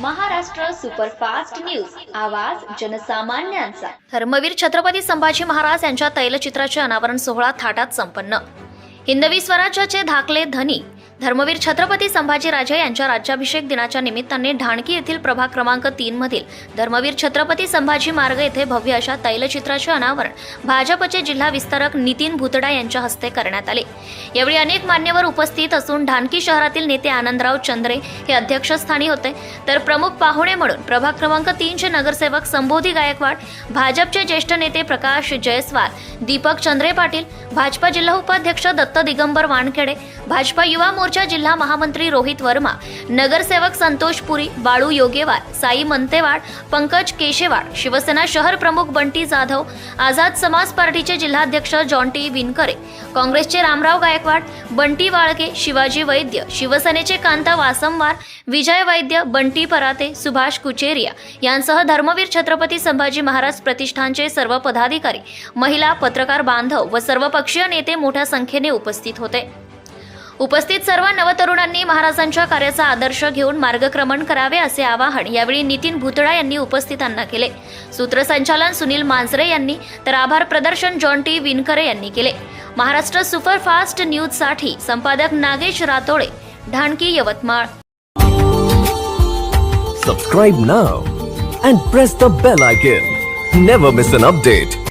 Maharashtra superfast news. आवाज जनसामान्यांचा. धर्मवीर छत्रपती संभाजी महाराज यांच्या तैलचित्राचे अनावरण सोहळा थाटात संपन्न. हिंदवी स्वराज्याचे धाकले धनी धर्मवीर छत्रपती संभाजीराजे यांच्या राज्याभिषेक दिनाच्या निमित्ताने ढाणकी येथील प्रभाग क्रमांक तीन मधील धर्मवीर छत्रपती संभाजी मार्ग येथे भव्य अशा तैलचित्राचे अनावरण भाजपचे जिल्हा विस्तारक नितीन भुतडा यांच्या हस्ते करण्यात आले. यावेळी अनेक मान्यवर उपस्थित असून ढाणकी शहरातील नेते आनंदराव चंद्रे हे अध्यक्षस्थानी होते. तर प्रमुख पाहुणे म्हणून प्रभाग क्रमांक तीनचे नगरसेवक संबोधी गायकवाड भाजपचे ज्येष्ठ नेते प्रकाश जयस्वाल दीपक चंद्रे पाटील भाजपा जिल्हा उपाध्यक्ष दत्त दिगंबर वानखेडे भाजपा युवा मोर्चा जिल्हा महामंत्री रोहित वर्मा नगरसेवक संतोष पुरी बाळू योगेवार साई मंतेवाड पंकज केशेवाड शिवसेना शहर प्रमुख बंटी जाधव आझाद समाज पार्टीचे जिल्हाध्यक्ष जॉन्टी विनकरे काँग्रेसचे रामराव गायकवाड बंटी वाळके शिवाजी वैद्य शिवसेनेचे कांता वासमवार विजय वैद्य बंटी पराते सुभाष कुचेरिया यांसह धर्मवीर छत्रपती संभाजी महाराज प्रतिष्ठानचे सर्व पदाधिकारी महिला पत्रकार बांधव व सर्वपक्षीय नेते मोठ्या संख्येने उपस्थित होते. उपस्थित सर्व नवतरुणांनी महाराजांच्या कार्याचा आदर्श घेऊन मार्गक्रमण करावे असे आवाहन यावेळी नितीन भुतडा यांनी उपस्थितांना केले. सूत्रसंचालन सुनील मांजरे यांनी तर आभार प्रदर्शन जॉन टी विनकरे यांनी केले. महाराष्ट्र सुपरफास्ट न्यूजसाठी संपादक Nagesh Ratole Dhanki Yavatmal. Subscribe now and press the bell icon never miss an update